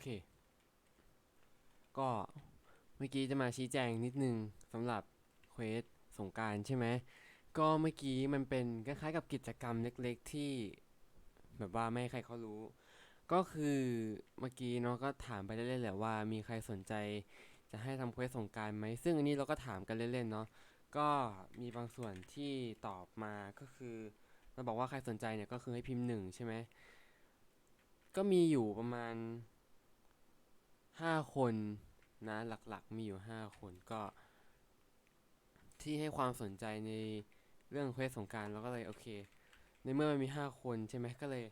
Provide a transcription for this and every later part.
เค ก็เมื่อกี้จะมาชี้แจงนิดนึงสำหรับเควสสงการใช่ไหม ก็เมื่อกี้มันเป็นคล้ายๆกับกิจกรรมเล็กๆที่ แบบว่าไม่ให้ใครเขารู้ ก็คือเมื่อกี้เนาะก็ถามไปเล่นๆแหละว่า มีใครสนใจจะให้ทำเควสสงการไหม ซึ่งอันนี้เราก็ถามกันเล่นๆเนาะ ก็มีบางส่วนที่ตอบมาก็คือ เราบอกว่าใครสนใจเนี่ยก็คือให้พิมพ์หนึ่งใช่ไหม ก็มีอยู่ประมาณ ห้าคนนะหลักๆมีอยู่ห้าคนก็ ที่ให้ความสนใจในเรื่องเควสสงการเราก็เลยโอเค ในเมื่อมันมีห้าคนใช่ไหมก็เลย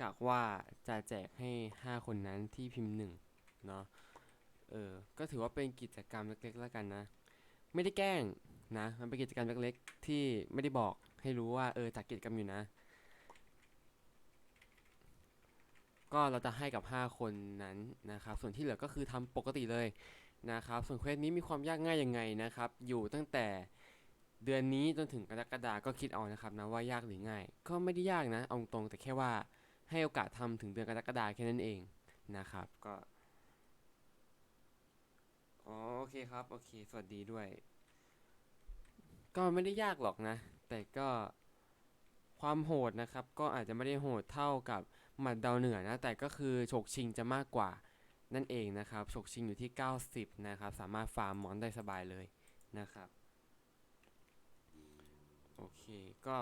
กะว่าจะแจกให้ห้าคนนั้นที่พิมพ์หนึ่งเนาะเออก็ถือว่าเป็นกิจกรรมเล็กๆแล้วกันนะ ไม่ได้แกล้งนะ มันเป็นกิจกรรมเล็กๆ ที่ไม่ได้บอกให้รู้ว่าเออจัดกิจกรรมอยู่นะ ก็เราจะให้กับ 5 คนนั้นนะครับ ส่วนที่เหลือก็คือทำปกติเลยนะครับ ส่วนเควสนี้มีความยากง่ายยังไงนะครับ อยู่ตั้งแต่เดือนนี้จนถึงกรกฎาก็คิดเอานะครับนะว่ายากหรือง่าย ก็ไม่ได้ยากนะเอาตรงแต่แค่ว่าให้โอกาสทำถึงเดือนกรกฎาแค่นั้นเองนะครับก็โอเคครับโอเคสวัสดีด้วย ก็ไม่ได้ยากหรอกนะ แต่ก็ความโหดนะครับ ก็อาจจะไม่ได้โหดเท่ากับ หมัดดาวเหนือนะ แต่ก็คือฉกชิงจะมากกว่านั่นเองนะครับฉกชิงอยู่ที่ 90 นะครับ สามารถฟาร์มมอนได้สบายเลยนะครับ โอเค ก็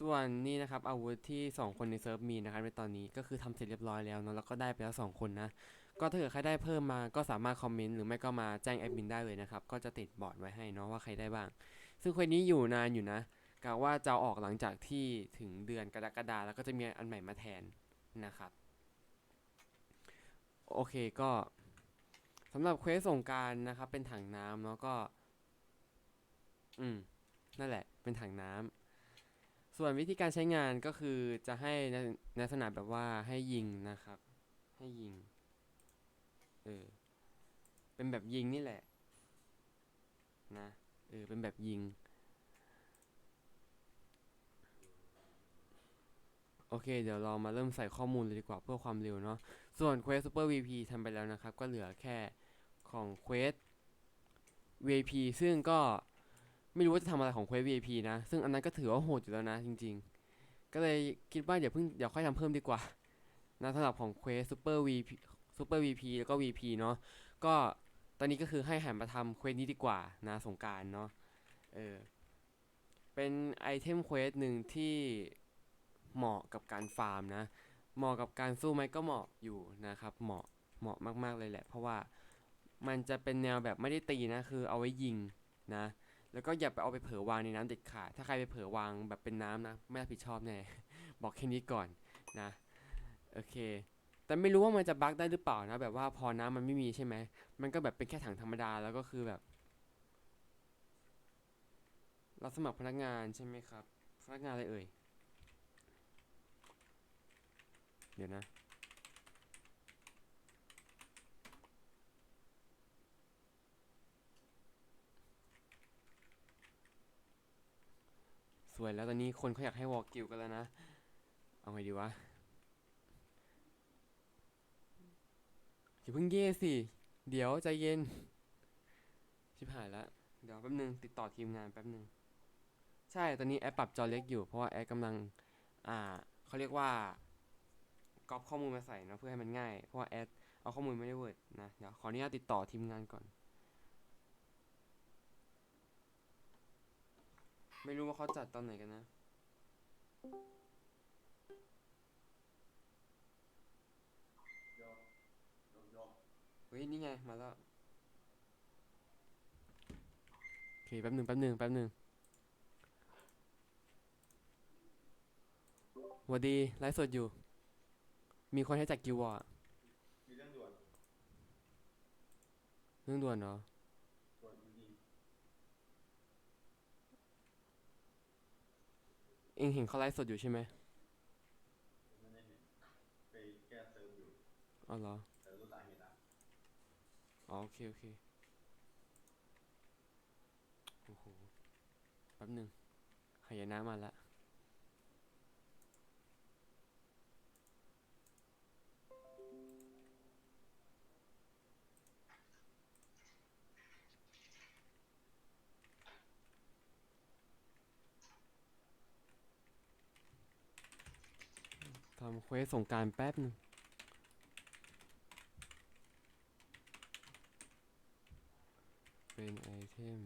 ส่วนนี้นะครับอาวุธที่ 2 คนในเซิร์ฟมีนะครับในตอนนี้ก็คือทำเสร็จเรียบร้อยแล้วเนาะแล้วก็ได้ไปแล้ว 2 คนนะ ก็ถ้าเกิดใครได้เพิ่มมาก็สามารถคอมเมนต์หรือไม่ก็มาแจ้งแอดมินได้เลยนะครับ ก็จะติดบอร์ดไว้ให้เนาะว่าใครได้บ้าง ซึ่งคนนี้อยู่นานอยู่นะ กะว่าจะออกหลังจากที่ถึงเดือนกรกฎาแล้วก็จะมีอันใหม่มาแทนนะครับ โอเคก็สำหรับเควสสงการนะครับ เป็นถังน้ำเนาะก็ อืม นั่นแหละ เป็นถังน้ำส่วนวิธีการใช้งานก็คือจะให้ในในลักษณะแบบว่าให้ยิงนะครับ ให้ยิง เออ เป็นแบบยิงนี่แหละ นะ เออ เป็นแบบยิง โอเค เดี๋ยวเรามาเริ่มใส่ข้อมูลเลยดีกว่าเพื่อความเร็วเนาะ ส่วน Quest Super VP ทำไปแล้วนะครับ ก็เหลือแค่ของ Quest VIP ซึ่งก็ไม่รู้ว่าจะทำอะไรของ Quest VIP นะ ซึ่งอันนั้นก็ถือว่าโหดอยู่แล้วนะจริง ๆ ก็เลยคิดว่าเดี๋ยวเพิ่งเดี๋ยวค่อยทำเพิ่มดีกว่านะสำหรับของ Quest Super VP Super VP แล้วก็ VP เนาะ ก็ตอนนี้ก็คือให้หันมาทำเควสนี้ดีกว่านะสงการเนาะ เออ เป็นไอเทมเควสหนึ่งที่ เหมาะกับการฟาร์มนะ เหมาะกับการสู้ไหมก็เหมาะอยู่นะครับ เหมาะเหมาะมากๆเลยแหละ เพราะว่ามันจะเป็นแนวแบบไม่ได้ตีนะ คือเอาไว้ยิงนะ แล้วก็อย่าไปเอาไปเผลอวางในน้ำเด็ดขาด ถ้าใครไปเผลอวางแบบเป็นน้ำนะ ไม่รับผิดชอบแน่ บอกแค่นี้ก่อนนะ โอเค แต่ไม่รู้ว่ามันจะบั๊กได้หรือเปล่านะ แบบว่าพอน้ำมันไม่มีใช่ไหม มันก็แบบเป็นแค่ถังธรรมดา แล้วก็คือแบบ เรับสมัครพนักงานใช่ไหมครับ พนักงานอะไรเอ่ย เดี๋ยวนะ สวยแล้วตอนนี้คนเขาอยากให้วอลกิวกันแล้วนะ เอาไงดีวะอย่าเพิ่งเย่สิ เดี๋ยวใจเย็น ชิบหายแล้วเดี๋ยวแป๊บนึง ติดต่อทีมงานแป๊บนึง ใช่ ตอนนี้แอปปรับจอเล็กอยู่ เพราะว่าแอปกำลัง อ่าเขาเรียกว่า ก๊อปข้อมูลมาใส่นะเพื่อให้มันง่าย เพราะว่าแอดเอาข้อมูลไม่ได้เวิร์ดนะ เดี๋ยวขออนุญาตติดต่อทีมงานก่อน ไม่รู้ว่าเขาจัดตอนไหนกันนะเฮ้ยนี่ไงมาแล้วโอเคแป๊บหนึ่งแป๊บหนึ่งแป๊บหนึ่งสวัสดีไลฟ์สดอยู่ มีคนให้จัดกิวอะมีเรื่องด่วนเรื่องด่วนเนาะด่วนจริงเองเห็นเขาไลฟ์สดอยู่ใช่ไหมๆไม่ได้เห็นไปแก้เซิร์ฟอยู่อ๋อเหรอแต่รู้สาเหตุละอ๋อโอเคโอเคโอ้โหแป๊บหนึ่งหายนะมาละ ทำเควสสงการแป๊บหนึงเป็นไอเทม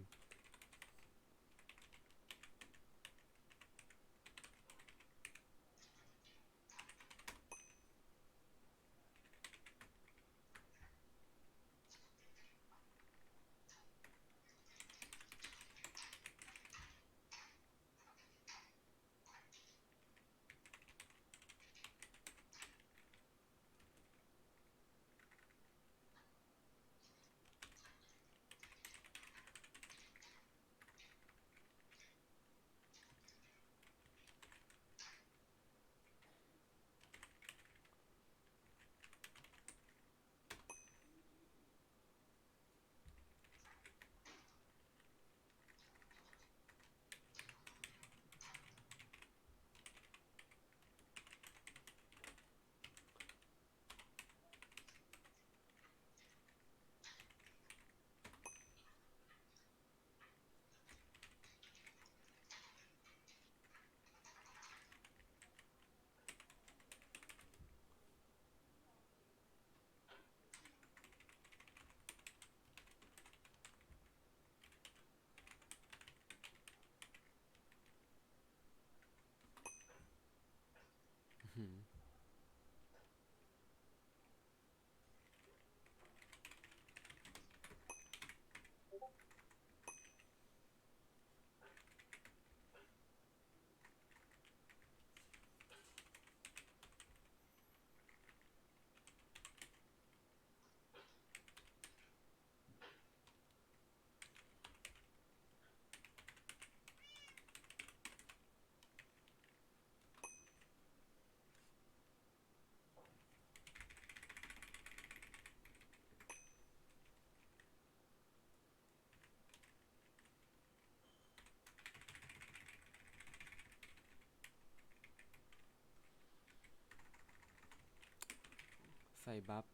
ใส่บัฟ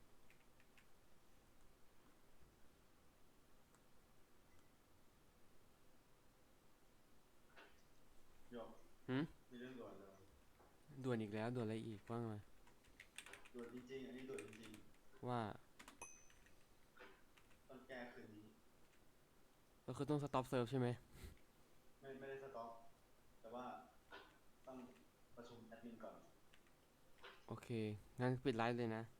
หยกหืมมีเรื่องด่วนเลยด่วนอีกแล้วด่วนอะไรอีกว่ามาด่วนจริงๆอันนี้ด่วนจริงว่าๆต้องแก้คืนนี้ก็คือต้องสต็อปเซิร์ฟใช่ไหมไม่ไม่ได้สต็อกแต่ว่าต้องประชุมแอดมินก่อน โอเค งั้นปิดไลฟ์เลยนะโอเค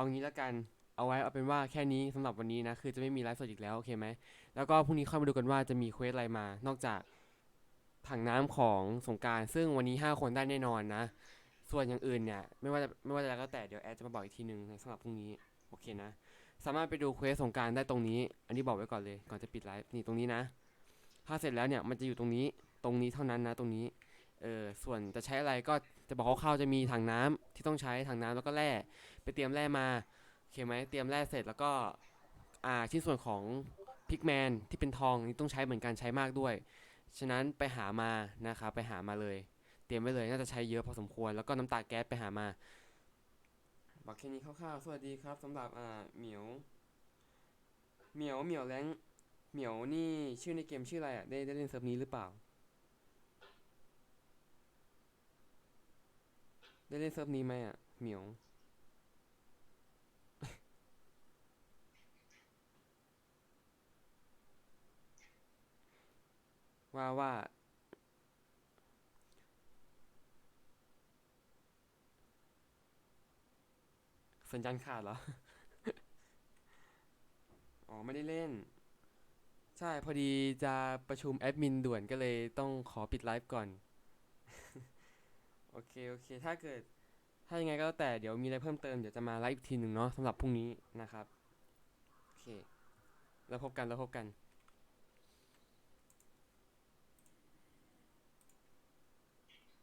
เอางี้และกันเอาไว้เอาเป็นว่าแค่นี้สำหรับวันนี้นะคือจะไม่มีไลฟ์สดอีกแล้วโอเคไหมแล้วก็พรุ่งนี้ค่อยมาดูกันว่าจะมีเควสอะไรมา นอกจากถังน้ำของสงการซึ่งวันนี้ 5 คนได้แน่นอนนะ ส่วนอย่างอื่นเนี่ยไม่ว่าจะไม่ว่าจะแล้วก็แต่เดี๋ยวแอดจะมาบอกอีกทีนึงสำหรับพรุ่งนี้โอเคนะ สามารถไปดูเควสสงการได้ตรงนี้ อันนี้บอกไว้ก่อนเลยก่อนจะปิดไลฟ์นี่ตรงนี้นะ ถ้าเสร็จแล้วเนี่ยมันจะอยู่ตรงนี้ตรงนี้เท่านั้นนะตรงนี้ ส่วนจะใช้อะไรก็จะบอกคร่าวๆจะมีถังน้ำที่ต้องใช้ถังน้ำแล้วก็แร่ไปเตรียมแร่มาโอเคไหมเตรียมแร่เสร็จแล้วก็อ่าชิ้นส่วนของพิกแมนที่เป็นทองนี่ต้องใช้เหมือนกันใช้มากด้วย ฉะนั้นไปหามานะครับไปหามาเลย เตรียมไว้เลยน่าจะใช้เยอะพอสมควรแล้วก็น้ำตาแก๊สไปหามาบอกแค่นี้คร่าวๆสวัสดีครับสำหรับอ่าเหมียวเหมียวเหมียวแรงเหมียวนี่ชื่อในเกมชื่ออะไรอะได้ได้เล่นเซิร์ฟนี้หรือเปล่า ได้เล่นเซิร์ฟนี้ไหมอะเหมียวว่าว่าสัญญาณขาดเหรอ อ๋อ ไม่ได้เล่น ใช่ พอดีจะประชุมแอดมินด่วนก็เลยต้องขอปิดไลฟ์ก่อน โอเค โอเค ถ้าเกิด ถ้ายังไงก็แล้วแต่เดี๋ยวมีอะไรเพิ่มเติมเดี๋ยวจะมาไลฟ์อีกทีหนึ่งเนาะสำหรับพรุ่งนี้นะครับ โอเค แล้วพบกันแล้วพบกัน